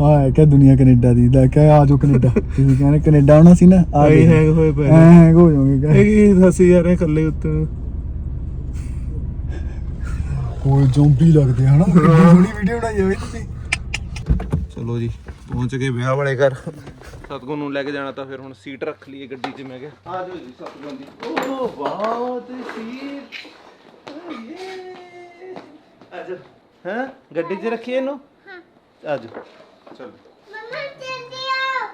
ਆ ਹੈ ਕਿ ਦੁਨੀਆ ਕੈਨੇਡਾ ਦੀ ਲੈ ਕੇ ਆ ਜਾਓ ਕੈਨੇਡਾ। ਤੁਸੀਂ ਕਹਿੰਦੇ ਕੈਨੇਡਾ ਆਉਣਾ ਸੀ ਨਾ ਆ ਆਈ ਹੈਂਗ ਹੋਏ ਪਏ ਨੇ। ਹੈਂਗ ਹੋ ਜਾਓਗੇ ਇਹ ਕੀ ਹੱਸੀ ਜਾ ਰਹੇ ਇਕੱਲੇ ਉੱਤੇ? ਕੋਈ ਜ਼ੋਂਬੀ ਲੱਗਦੇ ਹਨਾ? ਕਿੰਨੀ ਸੋਹਣੀ ਵੀਡੀਓ ਬਣਾਈ ਹੋਈ ਤੁਸੀਂ। ਚਲੋ ਜੀ ਪਹੁੰਚ ਗਏ ਵਿਆਹ ਵਾਲੇ ਘਰ। ਸਤਗੁਰ ਨੂੰ ਲੈ ਕੇ ਜਾਣਾ ਤਾਂ ਫਿਰ ਹੁਣ ਸੀਟ ਰੱਖ ਲਈਏ ਗੱਡੀ 'ਚ ਮੈਂ ਕਿਹਾ। ਆ ਜਾਓ ਜੀ ਸਤਗੁਰ ਦੀ। ਓ ਤੇ ਸੀਟ। ਆ ਜਾ। ਹਾਂ? ਗੱਡੀ 'ਚ ਰੱਖੀਏ ਇਹਨੂੰ? ਹਾਂ। ਆ ਜਾ ਚਲ। ਮਮਾ ਜਲਦੀ ਆਓ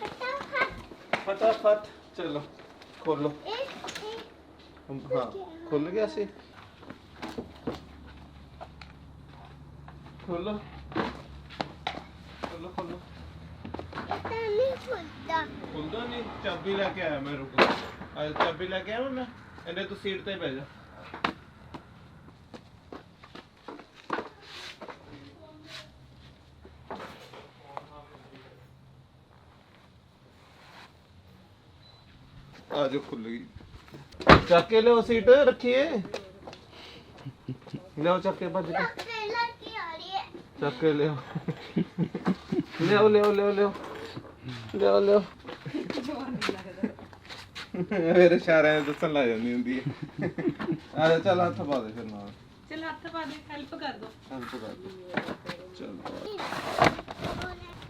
ਫਟਾਫਟ। ਫਟਾਫਟ। ਚਲੋ ਖੋਲੋ। ਇੱਕ ਇੱਕ ਹਾਂ ਖੁੱਲ ਗਿਆ ਸੀ। ਖੋਲੋ। ਖੋਲੋ ਖੋਲੋ। ਤਾਂ ਨਹੀਂ ਖੁੱਲਦਾ। ਖੁੱਲਦਾ ਨਹੀਂ ਚਾਬੀ ਲੈ ਕੇ ਆਇਆ ਮੈਂ ਰੁਕ ਆ ਚਾਬੀ ਲੈ ਕੇ ਆਇਆ ਮੈਂ? ਇਹਨੇ ਤੂੰ ਸੀਟ ਤੇ ਬਹਿ ਜਾ। ਆ ਜਾ ਖੁੱਲ ਗਈ। ਚੱਕ ਕੇ ਲਿਓ ਸੀਟ ਰੱਖੀਏ। ਲਿਓ ਚੱਕ ਕੇ ਭੱਜ ਕੇ। ਚੱਕ ਕੇ ਲਿਓ ਲਿਓ ਲਿਓ ਲਿਓ ਲਿਓ ਲਿਓ ਲਿਓ ਮੇਰੇ ਇਸ਼ਾਰਿਆਂ ਨਾਲ ਦੱਸਣ ਲੱਗ ਜਾਂਦੀ ਹੁੰਦੀ ਹੈ। ਆ ਜਾ ਚੱਲ ਹੱਥ ਪਾ ਦੇ ਫਿਰ ਨਾਲ। ਚਲ ਹੱਥ ਪਾ ਦੇ ਹੈਲਪ ਕਰ ਦੋ। ਹੱਥ ਪਾ ਦੇ। ਚੱਲ।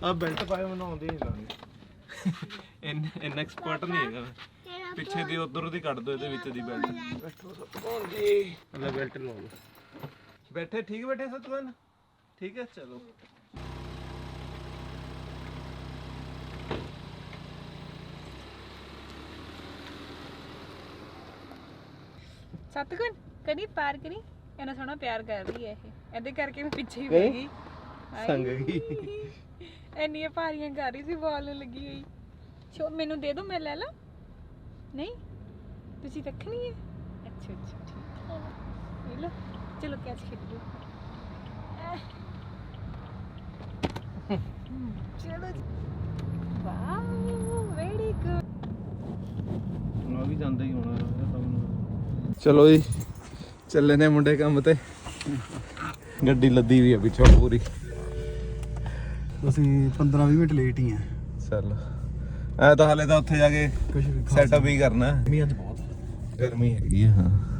ਆ ਬੈਲਟ ਪਾਇਆ ਮੈਨੂੰ ਆਉਂਦੀ ਨਹੀਂ ਲਾਣੀ ਇੰਨ ਇੰਨਾ ਐਕਸਪਰਟ ਨਹੀਂ ਹੈਗਾ ਮੈਂ। ਪਿੱਛੇ ਦੀ ਉਧਰ ਦੀ ਕੱਢ ਦੋ ਇਹਦੇ ਵਿੱਚ ਦੀ ਬੈਲਟ ਬੈਠੋ ਸਤਪਾਲ ਜੀ ਲੈ ਬੈਲਟ ਲਾ ਲਓ ਬੈਠੇ ਠੀਕ ਬੈਠੇ ਸਤਪਾਲ ਠੀਕ ਹੈ ਚਲੋ। ਸਤਗੁਣ ਕਦੀ ਪਾਰ ਕਰੀ? ਇਹਨਾਂ ਸੋਹਣਾ ਪਿਆਰ ਕਰ ਰਹੀ ਹੈ ਇਹ। ਇਹਦੇ ਕਰਕੇ ਮੈਂ ਪਿੱਛੇ ਹੀ ਪੈ ਗਈ। ਸੰਗ ਗਈ ਇੰਨੀਆਂ ਭਾਰੀਆਂ ਕਰ ਰਹੀ ਸੀ ਬਾਲ ਨੂੰ ਲੱਗੀ ਹੋਈ। ਸ਼ੋ ਮੈਨੂੰ ਦੇ ਦਿਓ ਮੈਂ ਲੈ ਲਾਂ? ਨਹੀਂ? ਤੁਸੀਂ ਰੱਖਣੀ ਹੈ? ਅੱਛਾ ਅੱਛਾ ਠੀਕ ਹੈ। ਲੈ ਲਓ। ਚਲੋ ਕੈਚ ਖੇਡ ਲਓ। ਚਲੋ ਜੀ। ਵਾਓ ਵੈਰੀ ਗੁੱਡ ਨਾ ਵੀ ਜਾਂਦਾ ਹੀ ਹੋਣਾ ਚਲੋ ਜੀ ਚੱਲੇ ਨੇ ਮੁੰਡੇ ਕੰਮ ਤੇ। ਗੱਡੀ ਲੱਦੀ ਵੀ ਆ ਪਿੱਛੋਂ ਪੂਰੀ। ਅਸੀਂ 15 20 ਮਿੰਟ ਲੇਟ ਹੀ ਆ। ਚੱਲ। ਐ ਤਾਂ ਹਾਲੇ ਤਾਂ ਉੱਥੇ ਜਾ ਕੇ ਕੁਝ ਵੀ ਸੈਟਅਪ ਹੀ ਕਰਨਾ। ਹੈ। ਮੀਂਹ ਅੱਜ ਬਹੁਤ। ਗਰਮੀ ਹੈਗੀ ਆ। ਹਾਂ।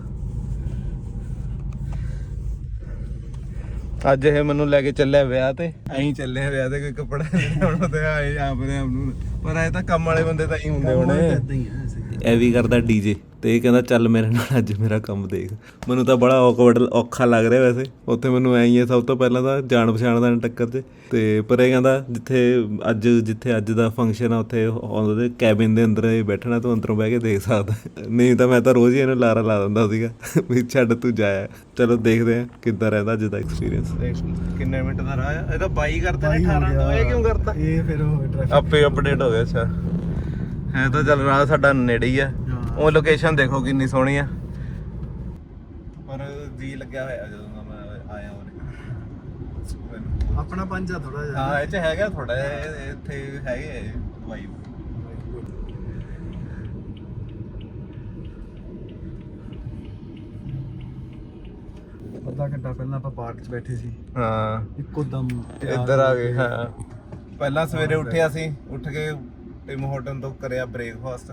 ਅੱਜ ਇਹ ਮੈਨੂੰ ਲੈ ਕੇ ਚੱਲਿਆ ਵਿਆਹ ਤੇ। ਐਂ ਚੱਲਿਆ ਵਿਆਹ ਤੇ ਕੋਈ ਕੱਪੜਾ ਹੁਣ ਤੇ ਆਏ ਆਪਣੇ ਆਪ ਨੂੰ। ਪਰ ਐ ਤਾਂ ਕੰਮ ਵਾਲੇ ਬੰਦੇ ਤਾਂ ਹੀ ਹੁੰਦੇ ਹੋਣੇ। ਏਦਾਂ ਹੀ ਆ ਇਹ ਵੀ ਕਰਦਾ ਡੀਜੇ ਤੇ ਇਹ ਕਹਿੰਦਾ ਚੱਲ ਮੇਰੇ ਨਾਲ ਅੱਜ ਮੇਰਾ ਕੰਮ ਦੇਖ। ਮੈਨੂੰ ਤਾਂ ਬੜਾ ਔਕਵਰਡ ਔਖਾ ਲੱਗ ਰਿਹਾ ਵੈਸੇ। ਉੱਥੇ ਮੈਨੂੰ ਐਂ ਹੀ ਹੈ ਸਭ ਤੋਂ ਪਹਿਲਾਂ ਤਾਂ ਜਾਣ ਪਛਾਣ ਦਾ ਟੱਕਰ 'ਚ। ਤੇ ਪਰ ਇਹ ਕਹਿੰਦਾ ਜਿੱਥੇ ਅੱਜ ਜਿੱਥੇ ਅੱਜ ਦਾ ਫੰਕਸ਼ਨ ਆ ਉੱਥੇ ਉਹਦੇ ਕੈਬਿਨ ਦੇ ਅੰਦਰ ਇਹ ਬੈਠਣਾ ਤੂੰ ਅੰਦਰੋਂ ਬਹਿ ਕੇ ਦੇਖ ਸਕਦਾ। ਨਹੀਂ ਤਾਂ ਮੈਂ ਤਾਂ ਰੋਜ਼ ਹੀ ਇਹਨੂੰ ਲਾਰਾ ਲਾ ਦਿੰਦਾ ਸੀਗਾ ਵੀ ਛੱਡ ਤੂੰ ਜਾਇਆ ਚਲੋ ਦੇਖਦੇ ਆ ਕਿੱਦਾਂ ਰਹਿੰਦਾ ਅੱਜ ਦਾ ਐਕਸਪੀਰੀਅੰਸ ਕਿੰਨੇ ਮਿੰਟ ਦਾ ਰਾਹ ਆ? ਇਹ ਤਾਂ 22 ਕਰਦੇ ਬਾਈ ਹੋ ਗਿਆ। ਕਰਤਾ? ਇਹ ਫਿਰ ਉਹ ਟ੍ਰੈਫਿਕ ਆਪੇ ਅਪਡੇਟ ਹੋ ਗਿਆ ਅੱਛਾ। ਹੈ ਤਾਂ ਚੱਲ ਰਾਹ ਸਾਡਾ ਨੇੜੇ ਹੀ ਆ। ਉਹ ਲੋਕੇਸ਼ਨ ਦੇਖੋ ਕਿੰਨੀ ਸੋਹਣੀ ਆ। ਪਰ ਜੀ ਲੱਗਿਆ ਹੋਇਆ ਜਦੋਂ ਦਾ ਮੈਂ ਆਇਆ ਉਹਨੇ ਆਪਣਾ ਪੰਜਾ ਥੋੜਾ ਜਿਹਾ। ਹਾਂ ਇਹ ਚ ਹੈਗਾ ਥੋੜਾ ਇੱਥੇ ਹੈਗੇ ਵਾਈਬ ਅੱਧਾ ਘੰਟਾ ਪਹਿਲਾਂ ਆਪਾਂ ਪਾਰਕ 'ਚ ਬੈਠੇ ਸੀ। ਹਾਂ। ਇੱਕੋ ਦਮ ਇੱਧਰ ਆ ਗਏ ਹਾਂ। ਪਹਿਲਾਂ ਸਵੇਰੇ ਉੱਠਿਆ ਸੀ ਉੱਠ ਕੇ ਟਿਮ ਹੋਟਲ ਤੋਂ ਕਰਿਆ ਬ੍ਰੇਕਫਾਸਟ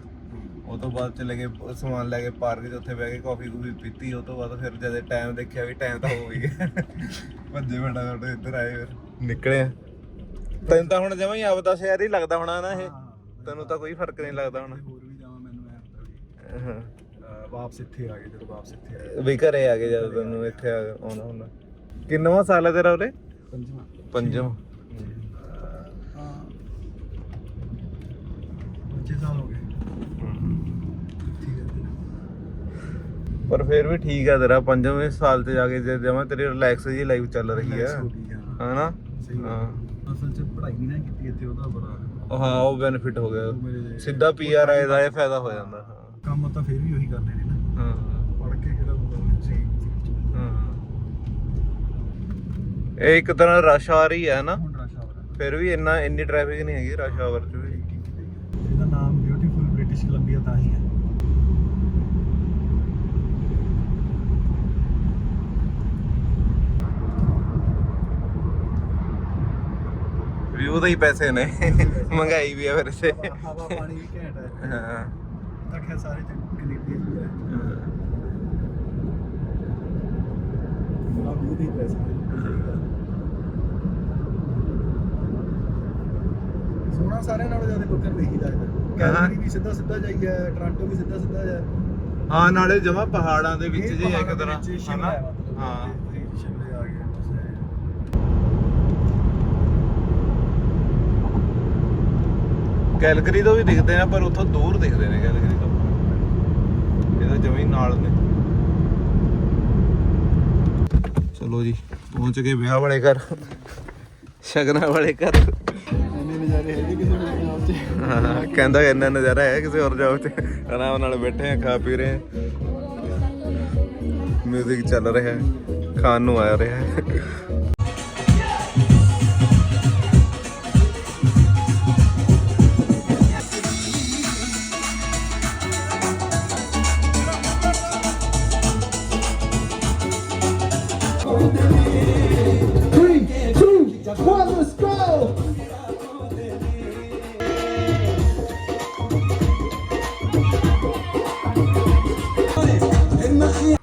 ਉਹ ਤੋਂ ਬਾਅਦ ਚਲੇ ਗਏ ਸਮਾਨ ਲੈ ਕੇ ਪਾਰਕ 'ਚ ਉੱਥੇ ਬਹਿ ਕੇ ਕਾਫੀ ਕੂਫੀ ਪੀਤੀ। ਉਹ ਤੋਂ ਬਾਅਦ ਫਿਰ ਜਦੇ ਟਾਈਮ ਦੇਖਿਆ ਵੀ ਟਾਈਮ ਤਾਂ ਹੋ ਗਿਆ ਭੱਜੇ ਫਟਾਫਟ ਇੱਧਰ ਆਏ ਫਿਰ। ਨਿਕਲੇ ਆ। ਤੈਨੂੰ ਤਾਂ ਹੁਣ ਜਮਾਂ ਹੀ ਆਪਦਾ ਸ਼ਹਿਰ ਹੀ ਲੱਗਦਾ ਹੋਣਾ ਨਾ ਇਹ। ਤੈਨੂੰ ਤਾਂ ਕੋਈ ਫ਼ਰਕ ਨਹੀਂ ਲੱਗਦਾ ਹੁਣ। ਹੋਰ ਵੀ ਜਾਵਾਂ ਮੈਨੂੰ ਐ ਹੁੰਦਾ ਵੀ ਹਾਂ। ਅਹ ਵਾਪਸ ਇੱਥੇ ਆ ਗਏ ਜਦੋਂ ਵਾਪਸ ਇੱਥੇ ਆਏ ਵੀ ਘਰੇ ਆ ਗਏ ਜਦ ਤੈਨੂੰ ਇੱਥੇ ਆ- ਆਉਣਾ ਹੁੰਦਾ। ਕਿੰਨਵਾਂ ਸਾਲ ਹੈ ਤੇਰਾ ਉਰੇ? ਪੰਜਵਾਂ। ਪੰਜਵਾਂ ਹਾਂ 25 ਸਾਲ ਹੋ ਗਏ। ਠੀਕ ਹੈ ਪਰ ਫਿਰ ਵੀ ਠੀਕ ਆ ਤੇਰਾ ਪੰਜਵੇਂ ਸਾਲ ਤੇ ਜਾ ਕੇ ਜੇ ਜਮਾ ਤੇਰੀ ਰਿਲੈਕਸ ਜੀ ਲਾਈਫ ਚੱਲ ਰਹੀ ਹੈ। ਗਈ ਹਾਂ। ਹਨਾ? ਸਹੀ ਹਾਂ। ਅਸਲ 'ਚ ਪੜ੍ਹਾਈ ਨਹੀਂ ਨਾ ਕੀਤੀ ਇੱਥੇ ਉਹਦਾ ਬੜਾ ਹਾਂ ਉਹ ਬੈਨੀਫਿਟ ਹੋ ਗਿਆ। ਉਹ ਸਿੱਧਾ ਪੀਆਰ ਆਏ ਦਾ ਇਹ ਫਾਇਦਾ ਹੋ ਜਾਂਦਾ ਹਾਂ। ਕੰਮ ਤਾਂ ਫਿਰ ਵੀ ਉਹੀ ਕਰਨੇ ਨੇ ਨਾ। ਹਾਂ। ਪੜ੍ਹ ਕੇ ਕਿਹੜਾ ਹੁੰਦਾ ਸਹੀ ਹਾਂ। ਇਹ ਇੱਕ ਤਰ੍ਹਾਂ ਰਸ਼ ਆ ਰਹੀ ਹੈ ਨਾ। ਹੁਣ ਰਸ਼ ਫਿਰ ਵੀ ਇੰਨਾ ਇੰਨੀ ਟ੍ਰੈਫਿਕ ਨਹੀਂ ਹੈਗੀ ਰਸ਼ ਆਵਰ ਚ ਵੀ। ਇਹਦਾ ਨਾਮ ਬਿਊਟੀਫੁਲ ਬ੍ਰਿਟਿਸ਼ ਕੋਲੰਬੀਆ ਤਾਂ ਹੀ ਹੈ ਵਿਊ ਦੇ ਹੀ ਪੈਸੇ ਨੇ। ਮਹਿੰਗਾਈ ਵੀ ਆ ਫਿਰ ਇਸੇ ਹਵਾ ਪਾਣੀ ਵੀ ਘੈਂਟ ਹੈ। ਹਾਂ ਤਾਂ ਖੈਰ ਸਾਰੇ ਹੀ। ਹੈ ਹੀ ਪੈਸੇ ਸੋਨਾ ਸਾਰਿਆਂ ਨਾਲੋਂ ਜ਼ਿਆਦਾ ਬੱਕਰ ਦੇਖੀ ਲੱਗਦਾ ਕੈਲਗਰੀ ਵੀ ਸਿੱਧਾ ਸਿੱਧਾ ਜਾਈਏ ਟੋਰਾਂਟੋ ਵੀ ਸਿੱਧਾ ਸਿੱਧਾ ਜਾਏ। ਹਾਂ ਨਾਲੇ ਜਮਾ ਪਹਾੜਾਂ ਦੇ ਵਿੱਚ ਜੇ ਇੱਕ ਤਰ੍ਹਾਂ ਹਨਾ? ਹੈ ਸ਼ਿਮਲੇ ਆ ਗਏ ਬਸ ਇਹ। ਕੈਲਗਰੀ ਤੋਂ ਵੀ ਦਿਖਦੇ ਆ ਪਰ ਉੱਥੋਂ ਦੂਰ ਦਿਖਦੇ ਨੇ ਕੈਲਗਰੀ ਤੋਂ। ਇਹਦਾ ਜਮੀ ਨਾਲ ਨੇ। ਚਲੋ ਜੀ ਪਹੁੰਚ ਗਏ ਵਿਆਹ ਵਾਲੇ ਘਰ। ਸ਼ਗਨਾਂ ਵਾਲੇ ਘਰ। ਇੰਨੇ ਨਜ਼ਾਰੇ ਹੈਗੇ ਕਿਸੇ ਨੂੰ ਪੰਜਾਬ 'ਚ। ਹਾਂ, ਕਹਿੰਦਾ ਇੰਨਾ ਨਜ਼ਾਰਾ ਹੈ ਕਿਸੇ ਹੋਰ ਜਗ੍ਹਾ 'ਚ। ਆਰਾਮ ਨਾਲ ਬੈਠੇ ਆ ਖਾ ਪੀ ਰਹੇ ਆ। 뮤직 ਚੱਲ ਰਿਹਾ ਹੈ ਖਾਣ ਨੂੰ ਆ ਰਿਹਾ ਹੈ।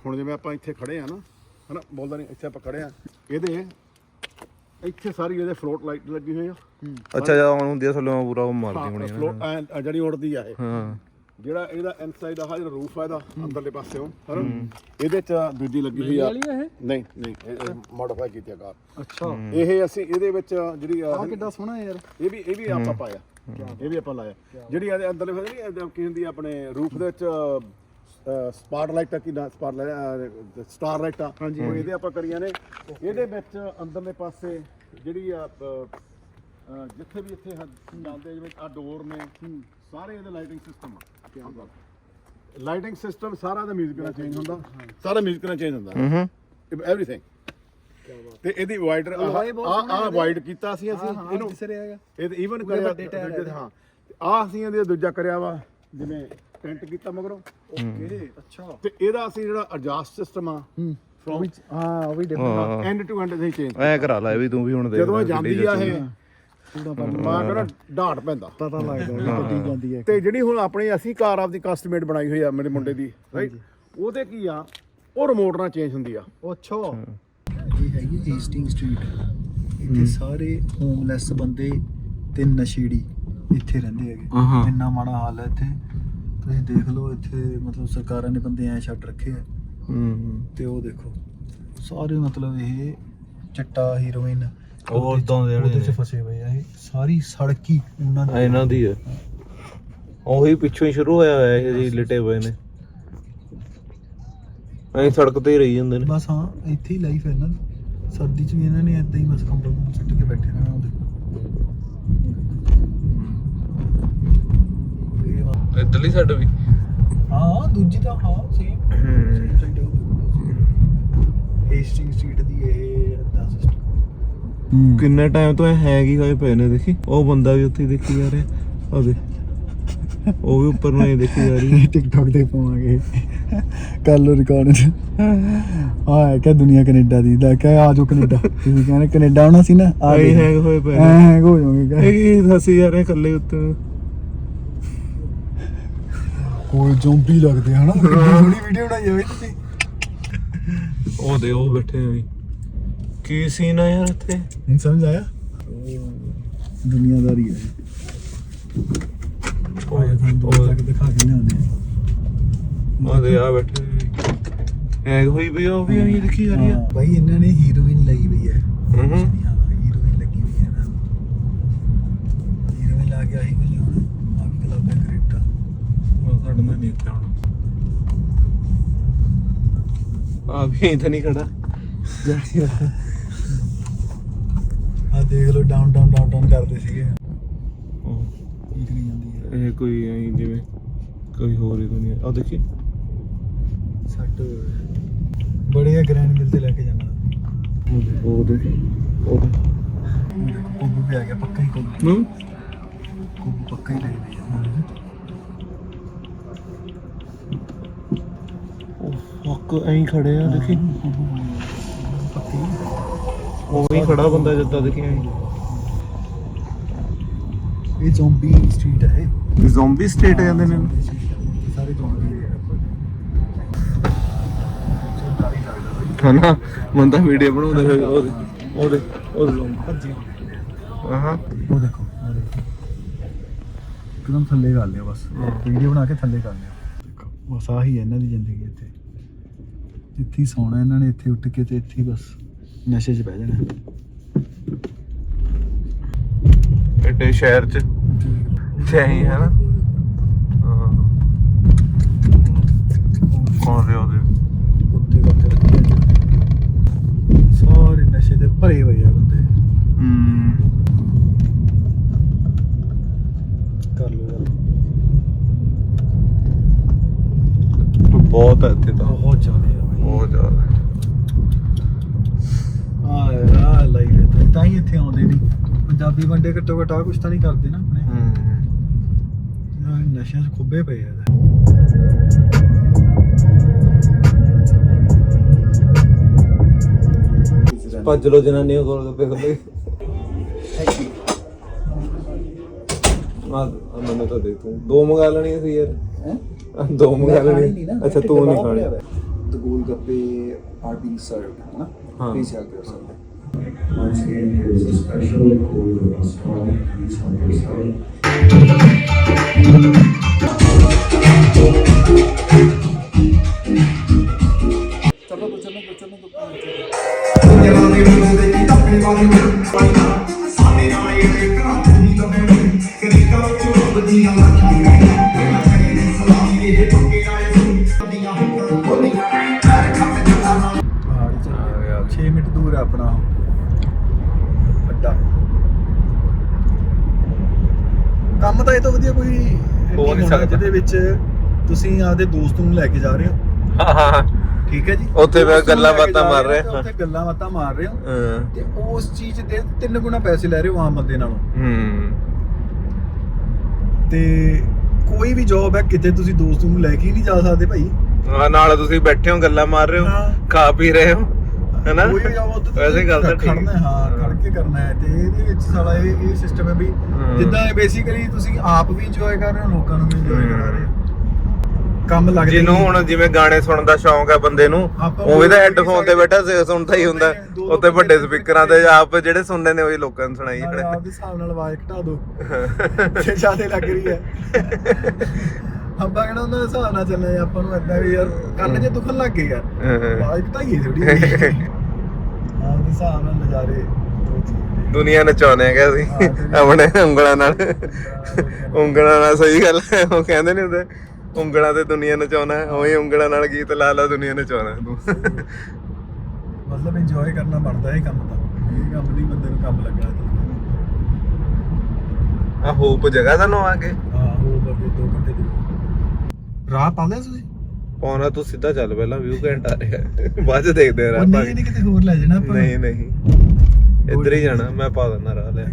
ਹੁਣ ਜਿਵੇਂ ਆਪਾਂ ਇੱਥੇ ਖੜੇ ਆ ਨਾ ਹਨਾ ਬੋਲਦਾ ਨਹੀਂ ਇੱਥੇ ਆਪਾਂ ਖੜੇ ਆ। ਇਹਦੇ ਇੱਥੇ ਸਾਰੀ ਇਹਦੇ ਫਲੋਟ ਲਾਈਟ ਲੱਗੀ ਹੋਈ ਆ। ਅੱਛਾ ਜਦੋਂ ਆਉਣ ਹੁੰਦੀ ਆ ਥੱਲੋਂ ਪੂਰਾ ਉਹ ਮਾਰਦੀ ਹੋਣੀ ਫਲੋਟ ਆ ਜਿਹੜੀ ਉੜਦੀ ਆ ਇਹ। ਹਾਂ। ਜਿਹੜਾ ਇਹਦਾ ਇਨਸਾਈਡ ਆ ਜਿਹੜਾ ਰੂਫ ਆ ਇਹਦਾ ਅੰਦਰਲੇ ਪਾਸਿਓਂ ਹਨਾ? ਇਹਦੇ ਚ ਦੂਜੀ ਲੱਗੀ ਹੋਈ ਆ। ਨਹੀਂ ਨਹੀਂ ਮੋਡੀਫਾਈ ਕੀਤੀ ਆ ਕਾਰ। ਅੱਛਾ। ਇਹ ਅਸੀਂ ਇਹਦੇ ਵਿੱਚ ਜਿਹੜੀ ਆ ਆ ਕਿੱਡਾ ਸੋਹਣਾ ਯਾਰ। ਇਹ ਵੀ ਇਹ ਵੀ ਆਪਾਂ ਪਾਇਆ। ਇਹ ਵੀ ਆਪਾਂ ਲਾਇਆ। ਜਿਹੜੀ ਇਹਦੇ ਅੰਦਰਲੇ ਪਾਸੇ ਨਹੀਂ ਕੀ ਹੁੰਦੀ ਆਪਣੇ ਰੂਫ ਦੇ ਵਿੱਚ ਸਪਾਟ ਲਾਈਟਾਂ ਕੀ ਨਾ ਸਪਾਟ ਲਾਈਟ ਸਟਾਰ ਲਾਈਟਾਂ ਹਾਂਜੀ। ਉਹ ਇਹਦੇ ਆਪਾਂ ਕਰੀਆਂ ਨੇ। ਇਹਦੇ ਵਿੱਚ ਅੰਦਰਲੇ ਪਾਸੇ ਜਿਹੜੀ ਆ ਅ, ਅ, ਜਿੱਥੇ ਵੀ ਇੱਥੇ ਹ- ਜਾਂਦੇ ਜਿਵੇਂ ਆ ਡੋਰ ਨੇ ਸਾਰੇ ਇਹਦੇ ਲਾਈਟਿੰਗ ਸਿਸਟਮ ਆ। ਲਾਈਟਿੰਗ ਸਿਸਟਮ ਸਾਰਾ ਦਾ ਮਿਊਜ਼ਿਕ ਨਾਲ ਚੇਂਜ ਹੁੰਦਾ। ਸਾਰਾ ਮਿਊਜ਼ਿਕ ਨਾਲ ਚੇਂਜ ਹੁੰਦਾ। ਹੂੰ ਐਵਰੀਥਿੰਗ ਤੇ ਇਹਦੀ ਵਾਈਡਰ ਆ ਆ ਵਾਈਡ ਕੀਤਾ ਸੀ ਅਸੀਂ। ਇਹਨੂੰ ਹੈਗਾ। ਇਹ ਤੇ ਈਵਨ ਕਰਿਆ ਵੱਡੇ ਟਾਇਰ ਦੂਜੇ ਦੇ, ਹੈ। ਹਾਂ ਆ ਅਸੀਂ ਇਹਦੇ ਦੂਜਾ ਕਰਿਆ ਵਾ ਜਿਵੇਂ ਟੈਂਟ ਕੀਤਾ ਮਗਰੋਂ। ਓਕੇ ਅੱਛਾ। ਤੇ ਇਹਦਾ ਅਸੀਂ ਜਿਹੜਾ ਐਡਜਸਟ ਸਿਸਟਮ ਆ ਹੂੰ ਫਰੋਮ ਹਾਂ ਉਹ ਵੀ ਡਿਫਰੈਂਟ ਐਂਡ ਟੂ ਐਂਡ ਅਸੀਂ ਚੇਂਜ ਐ ਕਰਾ ਲੈ ਵੀ ਤੂੰ ਵੀ ਹੁਣ ਦੇਖ ਜਦੋਂ ਲੈ ਇਹ ਜਾਂਦੀ ਆ ਇਹ ਪੂਰਾ ਪਰ ਮਾ ਕਹਿੰਦਾ ਢਾਟ ਪੈਂਦਾ। ਪਤਾ ਲੱਗਦਾ ਵੀ ਗੱਡੀ ਜਾਂਦੀ ਹੈ ਤੇ ਜਿਹੜੀ ਹੁਣ ਆਪਣੀ ਅਸੀਂ ਕਾਰ ਆਪਦੀ ਕਸਟਮੇਟ ਬਣਾਈ ਹੋਈ ਆ ਮੇਰੇ ਮੁੰਡੇ ਦੀ ਰਾਈਟ ਉਹਦੇ ਕੀ ਆ ਉਹ ਰਿਮੋਟ ਨਾਲ ਚੇਂਜ ਹੁੰਦੀ ਆ। ਉਹ ਅੱਛਾ। ਇਹ ਹੈਗੀ ਏਸਟਿੰਗ ਸਟਰੀਟ ਇੱਥੇ ਸਾਰੇ ਹੋਮਲੈਸ ਬੰਦੇ ਤੇ ਨਸ਼ੇੜੀ ਇੱਥੇ ਰਹਿੰਦੇ ਹੈਗੇ। ਇੰਨਾ ਮਾੜਾ ਹਾਲ ਹੈ ਇੱਥੇ। ਤੁਸੀਂ ਦੇਖ ਲਓ ਇੱਥੇ ਮਤਲਬ ਸਰਕਾਰਾਂ ਨੇ ਬੰਦੇ ਐ ਛੱਡ ਰੱਖੇ ਆ। ਹੂੰ ਤੇ ਉਹ ਦੇਖੋ ਸਾਰੇ ਮਤਲਬ ਇਹ ਚਿੱਟਾ ਹੀਰੋਇਨ ਉਹ ਉਦਾਂ ਦੇ ਉਹਦੇ ਚ ਨੇ। ਫਸੇ ਹੋਏ ਆ ਇਹ। ਸਾਰੀ ਸੜਕ ਉਹਨਾਂ ਦੀ। ਇਹਨਾਂ ਦੀ ਹੈ ਉਹੀ ਪਿੱਛੋਂ ਹੀ ਸ਼ੁਰੂ ਹੋਇਆ ਹੋਇਆ ਇਹ ਜੀ ਲਿਟੇ ਹੋਏ ਨੇ। ਐਂ ਸੜਕ ਤੇ ਹੀ ਰਹੀ ਜਾਂਦੇ ਨੇ। ਬਸ ਹਾਂ ਇੱਥੇ ਹੀ ਲਾਈਫ ਹੈ ਇਹਨਾਂ ਦੀ ਸਰਦੀ ਚ ਵੀ ਇਹਨਾਂ ਨੇ ਏਦਾਂ ਹੀ ਬਸ ਕੰਬਲ ਕੁੰਬਲ ਸੁੱਟ ਕੇ ਬੈਠੇ ਰਹਿਣਾ ਉਹਦੇ ਇਹ ਵਾ- ਇੱਧਰਲੀ ਸਾਈਡ ਵੀ। ਹਾਂ ਦੂਜੀ ਤਾਂ ਹਾਂ same same side Hastings street ਦੀ ਇਹ ਦਾ ਸਿਸਟਮ ਕਿੰਨੇ ਟਾਈਮ ਤੋਂ ਇਹ ਹੈਗ ਹੋਏ ਪਏ ਨੇ ਦੇਖੀ? ਉਹ ਬੰਦਾ ਵੀ ਉੱਥੇ ਹੀ ਦੇਖੀ ਜਾ ਰਿਹਾ। ਆ ਦੇ ਉਹ ਵੀ ਉੱਪਰ ਨੂੰ ਹੀ ਦੇਖੀ ਜਾ ਰਹੀ ਹੈ। ਟਿਕਟੌਕ ਤੇ ਪਾਵਾਂਗੇ। ਕਰ ਲੋ ਰਿਕਾਰਡ ਆ ਹੈ ਕਿ ਦੁਨੀਆ ਕੈਨੇਡਾ ਦੀ ਦਾ ਕਿ ਆ ਜੋ ਕੈਨੇਡਾ। ਤੁਸੀਂ ਕਹਿੰਦੇ ਕੈਨੇਡਾ ਆਉਣਾ ਸੀ ਨਾ ਆ ਆਈ ਦੇਖ। ਹੈਗ ਹੋਏ ਪਏ ਨੇ। ਹੈਗ ਹੋ ਜਾਓਗੇ ਇਹ ਕੀ ਹੱਸੀ ਜਾ ਰਹੇ ਇਕੱਲੇ ਉੱਤੇ? ਕੋਈ ਜ਼ੋਂਬੀ ਲੱਗਦੇ ਹਨਾ? ਕਿੰਨੀ ਸੋਹਣੀ ਵੀਡੀਓ ਬਣਾਈ ਹੋਈ ਤੁਸੀਂ। ਉਹ ਦੇ ਉਹ ਬੈਠੇ ਆ ਵੀ। ਕੀ ਸੀਨ ਆ ਯਾਰ ਇੱਥੇ? ਹੁਣ ਸਮਝ ਆਇਆ? ਦੁਨੀਆਦਾਰੀ ਹੈ ਉਹ ਤੱਕ ਦਿਖਾ ਕੇ ਲਿਆਉਂਦੇ ਆ। ਆ ਦੇ ਆ ਬੈਠੇ ਹੈਗ ਹੋਈ ਪਈ ਆ, ਉਹ ਵੀ ਐਂ ਦੇਖੀ ਜਾ ਰਹੀ ਆ। ਬਾਈ ਇਹਨਾਂ ਨੇ ਹੀਰੋਇਨ ਲਈ ਵੀ ਹੈ ਹੂੰ ਹੂੰ। ਹਾਂ। ਹੀਰੋਇਨ ਲੱਗੀ ਹੋਈ ਹੈ ਨਾ। ਹੀਰੋਇਨ ਲਾ ਕੇ ਆਹੀ ਕੁਝ ਹੁਣ ਆ ਵੀ ਕਲੱਬ ਹੈ ਕ੍ਰਿਕਟ ਨਹੀਂ ਇੱਥੇ ਆਉਣਾ ਆ ਵੀ ਇੱਥੇ ਨਹੀਂ ਖੜਾ। ਆ ਦੇਖ ਲਓ ਡਾਊਨ ਡਾਊਨ ਡਾਊਨ ਡਾਊਨ ਕਰਦੇ ਸੀਗੇ। ਉਹ, ਠੀਕ ਨਹੀਂ ਜਾਂਦੀ ਹੈ। ਇਹ ਕੋਈ ਐਂ ਜਿਵੇਂ ਕੋਈ ਹੋਰ ਹੀ ਦੁਨੀਆ ਆ ਦੇਖੀ। ਸੱਟ ਬੜੇ ਗ੍ਰੈਂਡ ਮਿਲ ਤੇ ਲੈ ਕੇ ਜਾਣਾ। ਉਹ ਦੇ ਉਹ ਦੇ ਉਹ ਦੇ ਕੋਬੂ ਵੀ ਆ ਗਿਆ ਪੱਕਾ ਹੀ ਕੋਬੂ। ਨੂੰ ਕੋਬੂ ਪੱਕਾ ਹੀ ਲੈ ਕੇ ਉਹ ਫੱਕ ਐਂ ਖੜੇ ਆ ਦੇਖੀ। ਉਹ ਵੀ ਖੜਾ ਬੰਦਾ ਜਿੱਦਾਂ ਦੇਖੀ ਐਂ ਇਹ ਜ਼ੋਂਬੀ ਸਟਰੀਟ ਹੈ ਇਹ। ਜ਼ੋਂਬੀ ਸਟੇਟ ਕਹਿੰਦੇ ਨੇ। ਸਾਰੇ ਜ਼ੋਂਬੀ ਹਨਾ ਤਾਂ ਵੀਡੀਓ ਬਣਾਉਂਦੇ ਹੋਏ ਉਹਦੇ ਉਹਦੇ ਉਹਦੇ ਭੱਜੀ। ਆਹਾਂ। ਉਹ ਦੇਖੋ ਉਹ ਦੇਖੋ। ਇੱਕਦਮ ਥੱਲੇ ਕਰ ਲਿਆ ਬਸ। ਵੀਡੀਓ ਬਣਾ ਕੇ ਥੱਲੇ ਕਰ ਲਿਆ ਦੇਖੋ ਬਸ ਆਹੀ ਹੈ ਇਹਨਾਂ ਦੀ ਜ਼ਿੰਦਗੀ ਇੱਥੇ। ਇੱਥੇ ਹੀ ਸੌਣਾ ਇਹਨਾਂ ਨੇ ਇੱਥੇ ਉੱਠ ਕੇ ਤੇ ਇੱਥੇ ਹੀ ਬਸ। ਨਸ਼ੇ 'ਚ ਬਹਿ ਜਾਣਾ। ਐਡੇ ਸ਼ਹਿਰ ਚ। ਚਾਹੀ ਹੈ ਨਾ। ਹਾਂ। ਕੌਣ ਦੇ ਉਹਦੇ? ਕੁੱਤੇ ਕੁੱਤੇ ਰੱਖੇ। ਸਾਰੇ ਨਸ਼ੇ ਦੇ ਭਰੇ ਹੋਏ ਆ ਬੰਦੇ। ਹਮ ਕਰ ਲੋ ਗੱਲ। ਬਹੁਤ ਹੈ ਇੱਥੇ ਤਾਂ। ਬਹੁਤ ਜ਼ਿਆਦਾ ਆ ਬਾਈ ਬਹੁਤ ਜ਼ਿਆਦਾ ਆ ਆ ਲਾਈਫ ਹੈ ਤਾਂ ਹੀ ਇੱਥੇ ਆਉਂਦੇ ਨਹੀਂ ਪੰਜਾਬੀ ਬੰਦੇ ਘੱਟੋ ਘੱਟ ਕੁਛ ਤਾਂ ਨਹੀਂ ਕਰਦੇ ਨਾ ਆਪਣੇ। ਹੂੰ ਨਸ਼ਿਆਂ 'ਚ ਖੁੱਬੇ ਪਏ ਆ ਭੱਜ ਲੋ ਜਨਾਨੀਆਂ ਕੋਲ ਗੱਪੇ ਖੁੱਲੇ ਮਾਦ ਮੈਨੂੰ ਤਾਂ ਦੇ ਤੂੰ। ਦੋ ਮੰਗਾ ਲੈਣੀਆਂ ਸੀ ਯਾਰ। ਹੈ? ਦੋ ਮੰਗਾ ਲੈਣੀਆਂ। ਅੱਛਾ ਤੂੰ ਨਹੀਂ ਖਾਣੀ। ਦ ਗੋਲ ਗੱਪੇ ਆਰ ਬੀਨ ਹੈ ਨਾ? ਹਾਂ। Please help yourself Once again, here is a special cold restaurant. Please help yourself. ਕੰਮ ਤਾਂ ਇਹ ਤੋਂ ਵਧੀਆ ਕੋਈ ਹੋ ਨਹੀਂ ਸਕਦਾ। ਜਿਹਦੇ ਵਿੱਚ ਤੁਸੀਂ ਆਪਦੇ ਦੋਸਤ ਨੂੰ ਲੈ ਕੇ ਜਾ ਰਹੇ ਹੋ। ਹਾਂ ਹਾਂ ਠੀਕ ਹੈ ਜੀ? ਉੱਥੇ ਦੋਸਤ ਨੂੰ ਗੱਲਾਂ ਲੈ ਕੇ ਬਾਤਾਂ ਜਾ ਮਾਰ ਹੋ ਰਹੇ ਹਾਂ। ਉੱਥੇ ਗੱਲਾਂ ਬਾਤਾਂ ਮਾਰ ਰਹੇ ਹੋ। ਹਾਂ। ਤੇ ਉਸ ਚੀਜ਼ ਦੇ ਤਿੰਨ ਗੁਣਾ ਪੈਸੇ ਲੈ ਰਹੇ ਹੋ ਆਮ ਬੰਦੇ ਨਾਲੋਂ। ਹਮ ਤੇ ਕੋਈ ਵੀ ਜੌਬ ਹੈ ਕਿਤੇ ਤੁਸੀਂ ਦੋਸਤ ਨੂੰ ਲੈ ਕੇ ਹੀ ਨਹੀਂ ਜਾ ਸਕਦੇ ਭਾਈ। ਹਾਂ, ਨਾਲ ਤੁਸੀਂ ਬੈਠੇ ਹੋ ਗੱਲਾਂ ਮਾਰ ਰਹੇ ਹੋ ਹਾਂ। ਖਾ ਪੀ ਰਹੇ ਹੋ। ਹੈਨਾ? ਕੋਈ ਵੀ ਜੌਬ ਉੱਤੇ ਵੈਸੇ ਗੱਲ ਤਾਂ ਠੀਕ। ਖੜਨਾ ਹੈ, ਹਾਂ ਖੜ ਕੇ ਕਰਨਾ ਹੈ ਤੇ ਇਹਦੇ ਵਿੱਚ ਸਾਲਾ ਇਹ ਇਹ ਸਿਸਟਮ ਹੈ ਵੀ ਹਾਂ। ਜਿੱਦਾਂ ਬੇਸਿਕਲੀ ਤੁਸੀਂ ਆਪ ਵੀ ਇੰਜੋਏ ਕਰ ਰਹੇ ਹੋ ਲੋਕਾਂ ਨੂੰ ਵੀ ਇੰਜੋਏ ਕਰਾ ਰਹੇ ਹੋ। ਕੰਮ ਲੱਗਦਾ ਜਿਹਨੂੰ ਹੁਣ ਜਿਵੇਂ ਗਾਣੇ ਸੁਣਨ ਦਾ ਸ਼ੌਂਕ ਹੈ ਬੰਦੇ ਨੂੰ ਆਪਾਂ ਉਹ ਵੀ ਤਾਂ ਬੋਲ ਹੈੱਡਫੋਨ ਤੇ। ਬੈਠਾ ਸ- ਸੁਣਦਾ ਹੀ ਹੁੰਦਾ। ਦੋ ਉੱਤੇ ਵੱਡੇ ਬੰਦੇ ਸਪੀਕਰਾਂ ਤੇ ਆਪ ਜਿਹੜੇ ਸੁਣਦੇ ਨੇ ਉਹੀ ਲੋਕਾਂ ਨੂੰ ਸੁਣਾਈ ਨਾਲੇ ਆਪ ਦੇ ਹਿਸਾਬ ਨਾਲ ਆਵਾਜ਼ ਘਟਾ ਦਿਓ। ਜੇ ਜ਼ਿਆਦਾ ਲੱਗ ਰਹੀ ਹੈ। ਆਪਾਂ ਕਿਹੜਾ ਉਹਨਾਂ ਦੇ ਹਿਸਾਬ ਨਾਲ ਚੱਲਣਾ ਆਪਾਂ ਨੂੰ ਏਦਾਂ ਵੀ ਯਾਰ ਕੰਨ 'ਚ ਦੁਖਣ ਲੱਗ ਗਏ ਯਾਰ। ਆਵਾਜ਼ ਘਟਾਈਏ ਥੋੜੀ ਹਿਸਾਬ ਨਾਲ ਨਜ਼ਾਰੇ ਉਹ ਚੀਜ਼ ਨੇ। ਦੁਨੀਆ ਨਚਾਉਂਦੇ ਹੈਗਾ ਅਸੀਂ। ਹਾਂ, ਦੁਨੀਆ- ਆਪਣੇ ਉਂਗਲਾਂ ਨਾਲ। ਉਂਗਲਾਂ ਨਾਲ ਸਹੀ ਗੱਲ ਹੈ। ਉਹ ਕਹਿੰਦੇ ਨੇ ਹੁੰਦੇ ਉਂਗਲਾਂ ਤੇ ਦੁਨੀਆ ਨਚਾਉਣਾ ਹੈ। ਉਹੀ ਉਂਗਲਾਂ ਨਾਲ ਗੀਤ ਲਾ ਲਾ ਦੁਨੀਆ ਨਚਾਉਣਾ ਤੂੰ ਮਤਲਬ ਇੰਜੋਏ ਕਰਨਾ ਬਣਦਾ ਇਹ ਕੰਮ ਤਾਂ। ਇਹ ਕੰਮ ਨਹੀਂ ਬੰਦੇ ਨੂੰ ਕੰਮ ਲੱਗਣਾ ਚਾਹੀਦਾ। ਆ ਹੋਪ ਜਗ੍ਹਾ ਦਾ ਆ ਕੇ। ਹਾਂ ਉਹ ਬਾਕੀ 2 ਘੰਟੇ ਦੀ। ਰਾਹ ਪਾਉਂਦੇ ਤੁਸੀਂ? ਪੌਣਾ ਤੂੰ ਸਿੱਧਾ ਚੱਲ ਪਹਿਲਾਂ ਵਿਊ ਘੰਟਾ ਆ ਰਿਹਾ। ਬਾਅਦ ਚ ਦੇਖਦੇ ਆ ਰਾਹ ਨਹੀਂ ਨਹੀਂ ਕਿਤੇ ਹੋਰ ਲੈ ਜਾਣਾ ਆਪਾਂ। ਨਹੀਂ ਨਹੀਂ ਇੱਧਰ ਹੀ ਜਾਣਾ ਮੈਂ ਪਾ ਦਿੰਦਾ ਰਾਹ ਲੈ